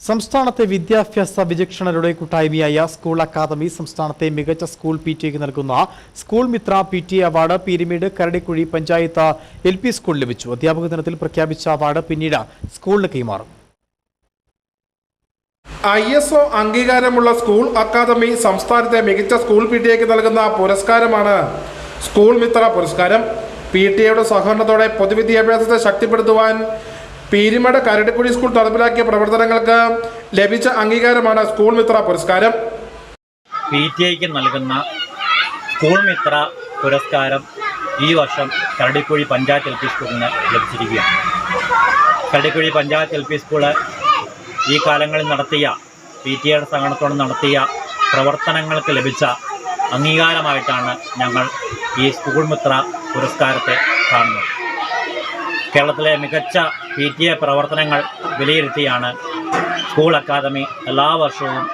സംസ്ഥാനത്തെ വിദ്യാഭ്യാസ വിചക്ഷണരുടെ കൂട്ടായ്മയായ സ്കൂൾ അക്കാദമി സംസ്ഥാനത്തെ മികച്ച സ്കൂൾ പി ടി എക്ക് നൽകുന്ന school Mitra P T award Peermade Karadikuzhi panchayat L P school ലഭിച്ചു. അധ്യാപക ദിനത്തിൽ പ്രഖ്യാപിച്ച അവാർഡ് പിന്നീട് സ്കൂളിന് കൈമാറും. ഐ എസ് ഒ അംഗീകാരമുള്ള സ്കൂൾ അക്കാദമി സംസ്ഥാനത്തെ മികച്ച സ്കൂൾ പി ടി എക്ക് നൽകുന്ന പുരസ്കാരമാണ് സ്കൂൾ മിത്ര പുരസ്കാരം. പി ടി എയുടെ സഹകരണത്തോടെ പൊതുവിദ്യാഭ്യാസത്തെ ശക്തിപ്പെടുത്തുവാൻ പീരിമേട് കരടിക്കുഴി സ്കൂൾ നടപ്പിലാക്കിയ പ്രവർത്തനങ്ങൾക്ക് ലഭിച്ച അംഗീകാരമാണ് സ്കൂൾ മിത്ര പുരസ്കാരം. പി ടി ഐക്ക് നൽകുന്ന സ്കൂൾ മിത്ര പുരസ്കാരം ഈ വർഷം കരടിക്കുഴി പഞ്ചായത്ത് എൽ പി സ്കൂളിന് ലഭിച്ചിരിക്കുകയാണ്. Karadikuzhi panchayat L P school ഈ കാലങ്ങളിൽ നടത്തിയ പി ടി ഐയുടെ സഹകരണത്തോടെ നടത്തിയ പ്രവർത്തനങ്ങൾക്ക് ലഭിച്ച അംഗീകാരമായിട്ടാണ് ഞങ്ങൾ ഈ സ്കൂൾ മിത്ര പുരസ്കാരത്തെ കാണുന്നത്. കേരളത്തിലെ മികച്ച പി ടി എ പ്രവർത്തനങ്ങൾ വിലയിരുത്തിയാണ് സ്കൂൾ അക്കാദമി എല്ലാ വർഷവും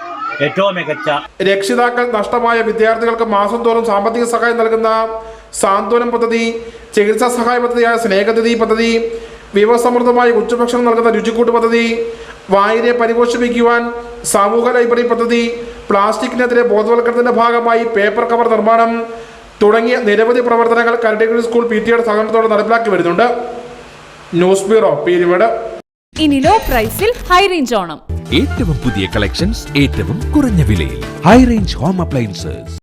ഏറ്റവും മികച്ച രക്ഷിതാക്കൾ നഷ്ടമായ വിദ്യാർത്ഥികൾക്ക് മാസം തോറും സാമ്പത്തിക സഹായം നൽകുന്ന സാന്ത്വനം പദ്ധതി ചികിത്സാ സഹായ പദ്ധതിയായ സ്നേഹനിധി പദ്ധതി വിഭവസമൃദ്ധമായ ഉച്ചഭക്ഷണം നൽകുന്ന രുചിക്കൂട്ട് പദ്ധതി വായനയെ പരിപോഷിപ്പിക്കുവാൻ സമൂഹ ലൈബ്രറി പദ്ധതി പ്ലാസ്റ്റിക്കിനെതിരെ ബോധവൽക്കരണത്തിന്റെ ഭാഗമായി പേപ്പർ കവർ നിർമ്മാണം തുടങ്ങിയ നിരവധി പ്രവർത്തനങ്ങൾ കരടിക്കുഴി സ്കൂൾ പി ടിയുടെ സഹകരണത്തോടെ നടപ്പിലാക്കി വരുന്നുണ്ട്. ന്യൂസ് ബ്യൂറോ പീരിമേട് ഇനി ലോ പ്രൈസിൽ ഹൈ റേഞ്ച് ഓണം. ഏറ്റവും പുതിയ കളക്ഷൻസ് ഏറ്റവും കുറഞ്ഞ വിലയിൽ. High range home appliances.